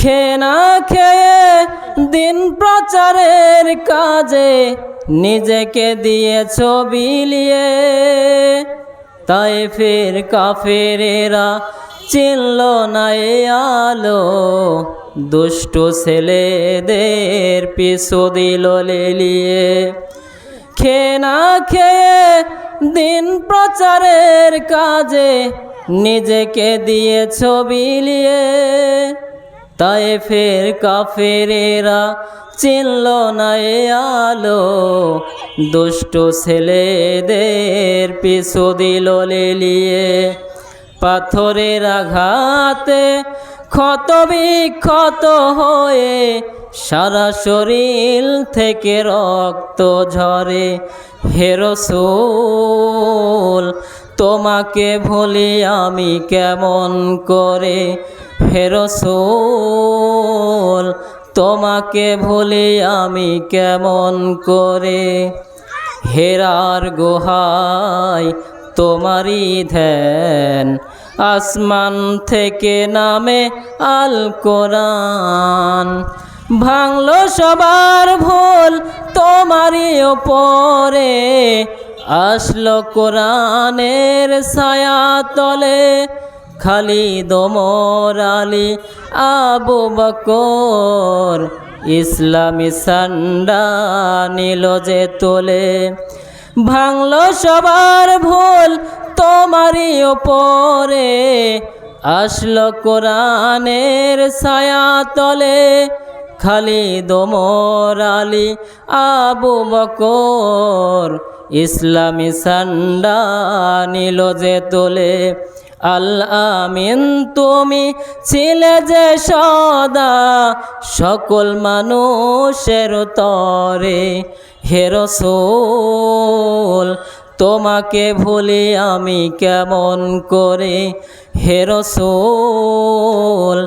খেনা খেয়ে দিন প্রচারের কাজে, নিজেকে দিয়েছ বিলিয়ে তাই ফের কাফেরেরা চিনল না এ আলো, দুষ্ট ছেলেদের পিছু দিল লেলিয়ে। খেয়ে না খেয়ে দিন প্রচারের কাজে, নিজেকে দিয়ে ছবি লিয়ে তাই ফের কাফেরেরা চিনল না এ আলো। দুষ্ট ছেলেদের পিছু দিল লেলিয়ে। পাথরের আঘাতে ক্ষত বিক্ষত হয়ে সারা শরীর থেকে রক্ত ঝরে। হেরসুল তোমাকে ভুলি আমি কেমন করে হেরসুল তোমাকে ভুলি আমি কেমন করে? হেরার গুহায় তোমারই ধ্যান, আসমান থেকে নামে আল কোরআন। ভাঙলো সবার ভুল তোমারই ওপরে, আসলো কোরআনের ছায়া তলে খালি দমর আলী, আবু বকর ইসলামী সান্ডা নিল যে তোলে। ভাঙলো সবার ভুল তোমারই ওপরে, আসলো কোরআনের ছায়া তলে খালি দমর আলী, আবু বকর ইসলামী সান্ডা নিল যে তোলে। আল আমিন তুমি ছিলে যে সদা সকল মানুষের তরে। হেরসোল তোমাকে ভুলি আমি কেমন করে? হেরসোল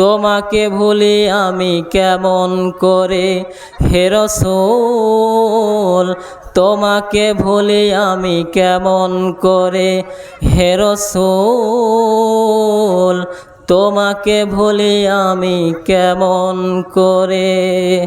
তোমাকে ভুলি আমি কেমন করে? হেরসোল তোমাকে ভুলি আমি কেমন করে? হেরসোল তোমাকে ভুলি আমি কেমন করে?